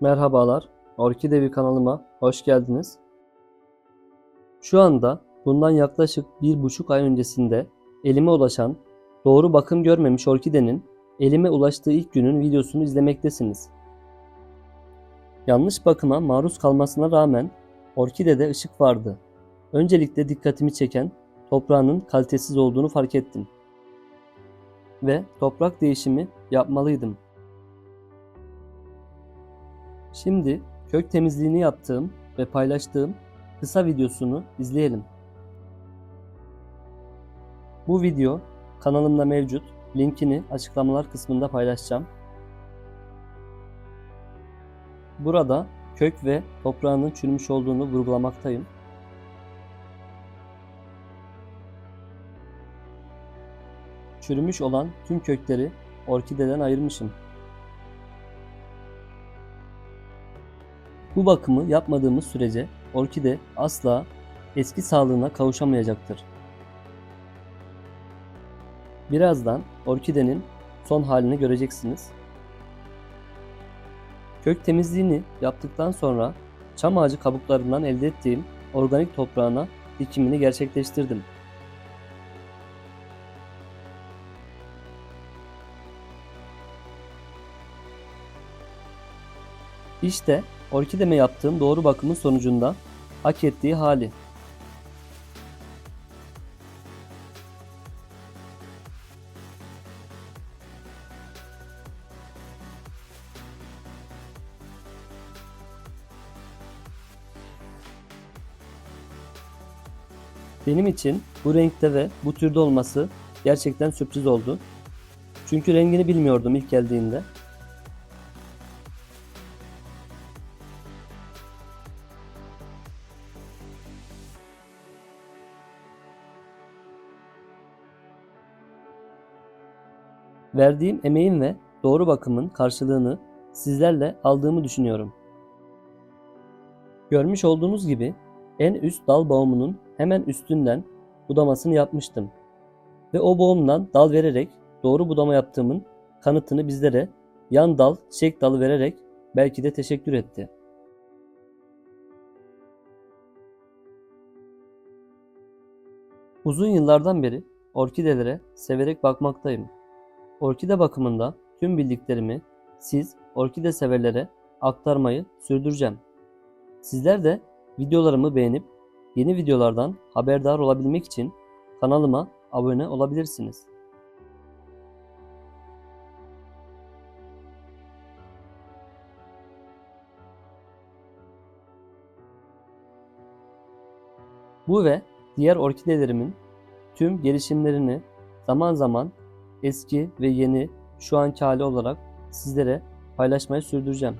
Merhabalar, Orkidevi kanalıma hoş geldiniz. Şu anda bundan yaklaşık bir buçuk ay öncesinde elime ulaşan doğru bakım görmemiş orkidenin elime ulaştığı ilk günün videosunu izlemektesiniz. Yanlış bakıma maruz kalmasına rağmen orkidede ışık vardı. Öncelikle dikkatimi çeken toprağının kalitesiz olduğunu fark ettim. Ve toprak değişimi yapmalıydım. Şimdi kök temizliğini yaptığım ve paylaştığım kısa videosunu izleyelim. Bu video kanalımda mevcut. Linkini açıklamalar kısmında paylaşacağım. Burada kök ve toprağının çürümüş olduğunu vurgulamaktayım. Çürümüş olan tüm kökleri orkideden ayırmışım. Bu bakımı yapmadığımız sürece orkide asla eski sağlığına kavuşamayacaktır. Birazdan orkidenin son halini göreceksiniz. Kök temizliğini yaptıktan sonra çam ağacı kabuklarından elde ettiğim organik toprağına dikimini gerçekleştirdim. İşte orkideme yaptığım doğru bakımın sonucunda hak ettiği hali. Benim için bu renkte ve bu türde olması gerçekten sürpriz oldu. Çünkü rengini bilmiyordum ilk geldiğinde. Verdiğim emeğin ve doğru bakımın karşılığını sizlerle aldığımı düşünüyorum. Görmüş olduğunuz gibi en üst dal bağımının hemen üstünden budamasını yapmıştım. Ve o boğumdan dal vererek doğru budama yaptığımın kanıtını bizlere yan dal, çiçek dalı vererek belki de teşekkür etti. Uzun yıllardan beri orkidelere severek bakmaktayım. Orkide bakımında tüm bildiklerimi siz orkide severlere aktarmayı sürdüreceğim. Sizler de videolarımı beğenip yeni videolardan haberdar olabilmek için kanalıma abone olabilirsiniz. Bu ve diğer orkidelerimin tüm gelişimlerini zaman zaman eski ve yeni şu anki hali olarak sizlere paylaşmayı sürdüreceğim.